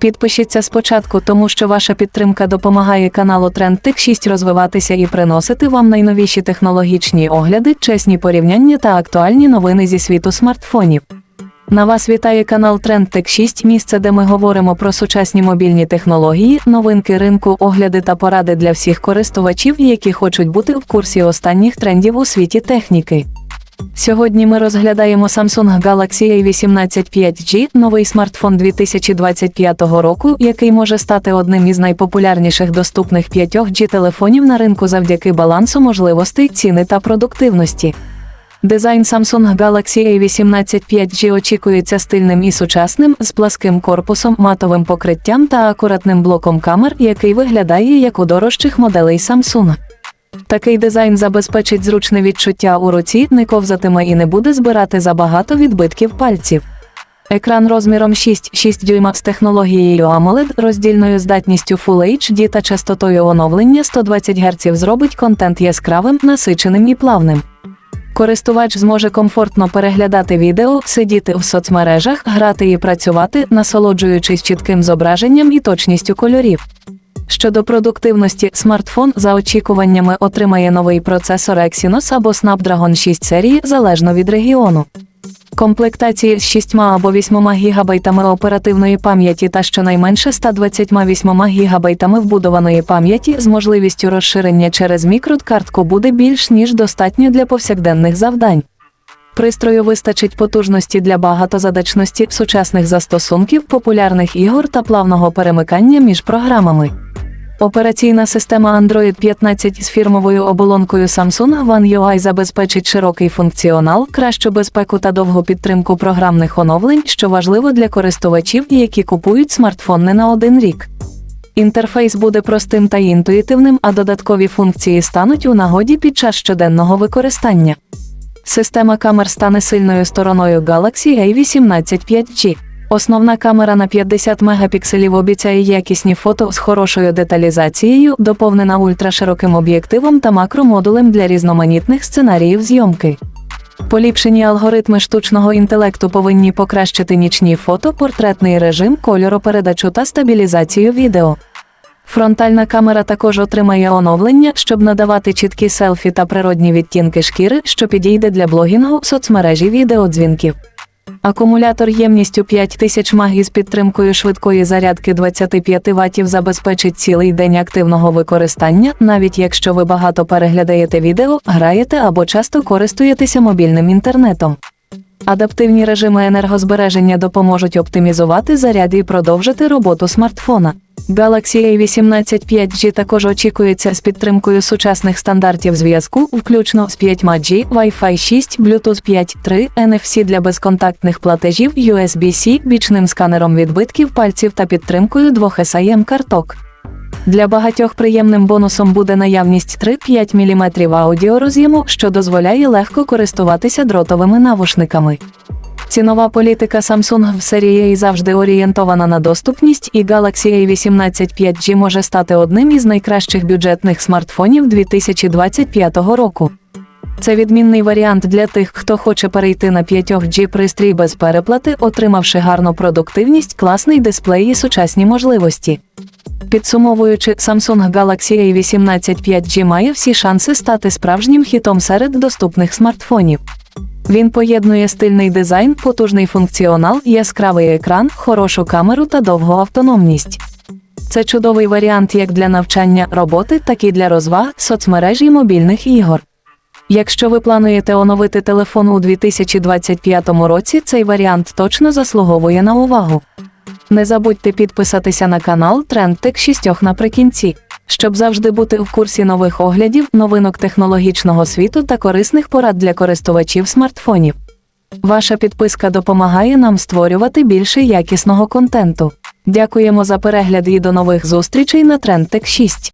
Підпишіться спочатку, тому що ваша підтримка допомагає каналу TrendTech 6 розвиватися і приносити вам найновіші технологічні огляди, чесні порівняння та актуальні новини зі світу смартфонів. На вас вітає канал TrendTech 6, місце, де ми говоримо про сучасні мобільні технології, новинки ринку, огляди та поради для всіх користувачів, які хочуть бути в курсі останніх трендів у світі техніки. Сьогодні ми розглядаємо Samsung Galaxy A18 5G, новий смартфон 2025 року, який може стати одним із найпопулярніших доступних 5G телефонів на ринку завдяки балансу можливостей, ціни та продуктивності. Дизайн Samsung Galaxy A18 5G очікується стильним і сучасним, з пласким корпусом, матовим покриттям та акуратним блоком камер, який виглядає як у дорожчих моделей Samsung. Такий дизайн забезпечить зручне відчуття у руці, не ковзатиме і не буде збирати забагато відбитків пальців. Екран розміром 6,6 дюйма з технологією AMOLED, роздільною здатністю Full HD та частотою оновлення 120 Гц зробить контент яскравим, насиченим і плавним. Користувач зможе комфортно переглядати відео, сидіти в соцмережах, грати і працювати, насолоджуючись чітким зображенням і точністю кольорів. Щодо продуктивності, смартфон за очікуваннями отримає новий процесор Exynos або Snapdragon 6 серії залежно від регіону. Комплектації з 6 або 8 ГБ оперативної пам'яті та щонайменше 128 ГБ вбудованої пам'яті з можливістю розширення через мікрокартку буде більш ніж достатньо для повсякденних завдань. Пристрою вистачить потужності для багатозадачності сучасних застосунків, популярних ігор та плавного перемикання між програмами. Операційна система Android 15 з фірмовою оболонкою Samsung One UI забезпечить широкий функціонал, кращу безпеку та довгу підтримку програмних оновлень, що важливо для користувачів, які купують смартфон не на один рік. Інтерфейс буде простим та інтуїтивним, а додаткові функції стануть у нагоді під час щоденного використання. Система камер стане сильною стороною Galaxy A18 5G. Основна камера на 50 мегапікселів обіцяє якісні фото з хорошою деталізацією, доповнена ультрашироким об'єктивом та макромодулем для різноманітних сценаріїв зйомки. Поліпшені алгоритми штучного інтелекту повинні покращити нічні фото, портретний режим, кольоропередачу та стабілізацію відео. Фронтальна камера також отримає оновлення, щоб надавати чіткі селфі та природні відтінки шкіри, що підійде для блогінгу, соцмережі відеодзвінків. Акумулятор ємністю 5000 мАh із підтримкою швидкої зарядки 25 Вт забезпечить цілий день активного використання, навіть якщо ви багато переглядаєте відео, граєте або часто користуєтеся мобільним інтернетом. Адаптивні режими енергозбереження допоможуть оптимізувати заряд і продовжити роботу смартфона. Galaxy A18 5G також очікується з підтримкою сучасних стандартів зв'язку, включно з 5G, Wi-Fi 6, Bluetooth 5.3, NFC для безконтактних платежів, USB-C, бічним сканером відбитків пальців та підтримкою двох SIM карток. Для багатьох приємним бонусом буде наявність 3-5 мм аудіороз'єму, що дозволяє легко користуватися дротовими навушниками. Цінова політика Samsung в серії завжди орієнтована на доступність, і Galaxy A18 5G може стати одним із найкращих бюджетних смартфонів 2025 року. Це відмінний варіант для тих, хто хоче перейти на 5G пристрій без переплати, отримавши гарну продуктивність, класний дисплей і сучасні можливості. Підсумовуючи, Samsung Galaxy A18 5G має всі шанси стати справжнім хітом серед доступних смартфонів. Він поєднує стильний дизайн, потужний функціонал, яскравий екран, хорошу камеру та довгу автономність. Це чудовий варіант як для навчання, роботи, так і для розваг, соцмереж і мобільних ігор. Якщо ви плануєте оновити телефон у 2025 році, цей варіант точно заслуговує на увагу. Не забудьте підписатися на канал TrendTech 6 наприкінці, щоб завжди бути в курсі нових оглядів, новинок технологічного світу та корисних порад для користувачів смартфонів. Ваша підписка допомагає нам створювати більше якісного контенту. Дякуємо за перегляд і до нових зустрічей на TrendTech 6.